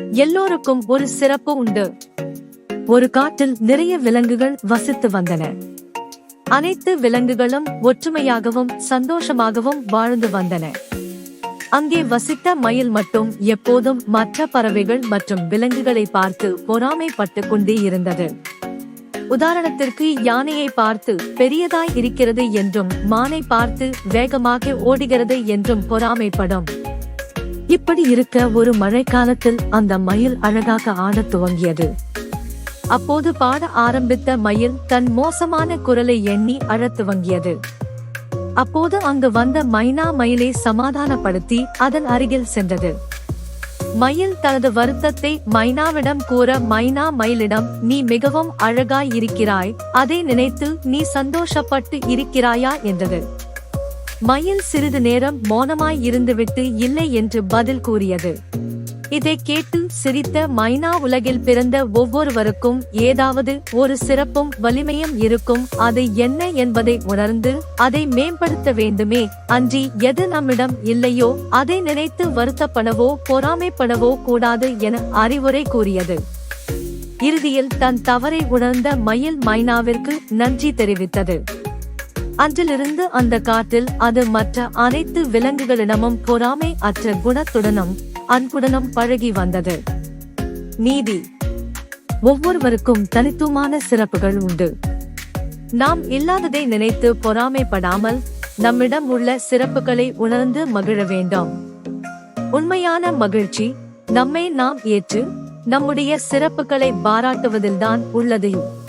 எல்லோருக்கும் ஒரு சிறப்பு உண்டு. ஒரு காட்டில் நிறைய விலங்குகள் வசித்து வந்தன. அனைத்து விலங்குகளும் ஒற்றுமையாகவும் சந்தோஷமாகவும் வாழ்ந்து வந்தன. அங்கே வசித்த மயில் மட்டும் எப்போதும் மற்ற பறவைகள் மற்றும் விலங்குகளை பார்த்து பொறாமைப்பட்டுக் கொண்டே இருந்தது. உதாரணத்திற்கு யானையை பார்த்து பெரியதாய் இருக்கிறது என்றும் மானை பார்த்து வேகமாக ஓடுகிறது என்றும் பொறாமைப்படும். இப்படி இருக்க ஒரு மழைக்காலத்தில் அந்த மயில் அழகாக ஆடத் துவங்கியது. அப்போது பாட ஆரம்பித்த மயில் தன் மோசமான குரலை எண்ணி அழத் துவங்கியது. அப்போது அங்கு வந்த மைனா மயிலை சமாதானப்படுத்தி அதன் அருகில் சென்றது. மயில் தனது வருத்தத்தை மைனாவிடம் கூற மைனா மயிலிடம் நீ மிகவும் அழகாய் இருக்கிறாய் அதை நினைத்து நீ சந்தோஷப்பட்டு இருக்கிறாயா? என்றது. மயில் சிறிது நேரம் மௌனமாய் இருந்துவிட்டு இல்லை என்று பதில் கூறியது. இதை கேட்டு சிரித்த மைனா உலகில் பிறந்த ஒவ்வொருவருக்கும் ஏதாவது ஒரு சிறப்பும் வலிமையும் இருக்கும். அது என்ன என்பதை உணர்ந்து அதை மேம்படுத்த வேண்டுமே. அன்றி எது நம்மிடம் இல்லையோ அதை நினைத்து வருத்தப்படவோ பொறாமைப்படவோ கூடாது என அறிவுரை கூறியது. இறுதியில் தன் தவறை உணர்ந்த மயில் மைனாவிற்கு நன்றி தெரிவித்தது. அன்றிலிருந்து அந்த காட்டில் அது மற்ற அனைத்து விலங்குகளிடமும் பொறாமை அற்ற குணத்துடனும் அன்புடனும் பழகி வந்தது. நீதி. ஒவ்வொருவருக்கும் தனித்துவமான சிறப்புகள் உண்டு. நாம் இல்லாததை நினைத்து பொறாமைப்படாமல் நம்மிடம் உள்ள சிறப்புகளை உணர்ந்து மகிழ வேண்டும். உண்மையான மகிழ்ச்சி நம்மை நாம் ஏற்று நம்முடைய சிறப்புகளை பாராட்டுவதில்தான் உள்ளது.